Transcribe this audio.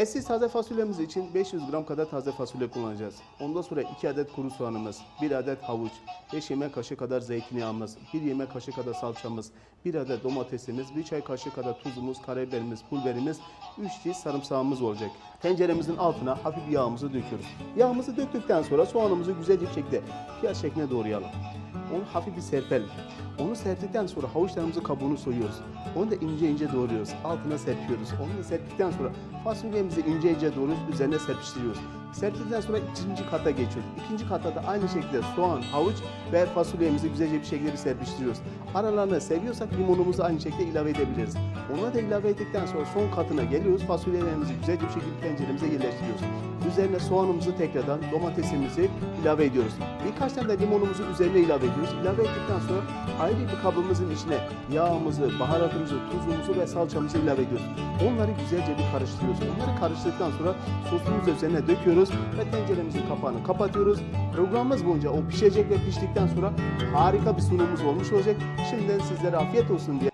Etsiz taze fasulyemiz için 500 gram kadar taze fasulye kullanacağız. Ondan sonra 2 adet kuru soğanımız, 1 adet havuç, 5 yemek kaşığı kadar zeytinyağımız, 1 yemek kaşığı kadar salçamız, 1 adet domatesimiz, 1 çay kaşığı kadar tuzumuz, karabiberimiz, pul biberimiz, 3 diş sarımsağımız olacak. Tenceremizin altına hafif yağımızı döküyoruz. Yağımızı döktükten sonra soğanımızı güzelce şekilde piyaz şekline doğrayalım. Onu hafif bir serpelim. Onu serptikten sonra havuçlarımızı kabuğunu soyuyoruz. Onu da ince ince doğruyoruz. Altına serpiyoruz. Onu da serptikten sonra fasulyemizi ince ince doğruyoruz. Üzerine serpiştiriyoruz. Serptikten sonra ikinci kata geçiyoruz. İkinci katta da aynı şekilde soğan, havuç ve fasulyemizi güzelce bir şekilde bir serpiştiriyoruz. Aralarına seviyorsak limonumuzu aynı şekilde ilave edebiliriz. Ona da ilave ettikten sonra son katına geliyoruz. Fasulyelerimizi güzelce bir şekilde tenceremize yerleştiriyoruz. Üzerine soğanımızı tekrardan domatesimizi ilave ediyoruz. Birkaç tane de limonumuzu üzerine ilave ediyoruz. İlave ettikten sonra ayrı bir kabımızın içine yağımızı, baharatımızı, tuzumuzu ve salçamızı ilave ediyoruz. Onları güzelce bir karıştırıyoruz. Onları karıştırdıktan sonra sosumuzu üzerine döküyoruz ve tenceremizin kapağını kapatıyoruz. Programımız boyunca o pişecek ve piştikten sonra harika bir sunumumuz olmuş olacak. Şimdiden sizlere afiyet olsun diye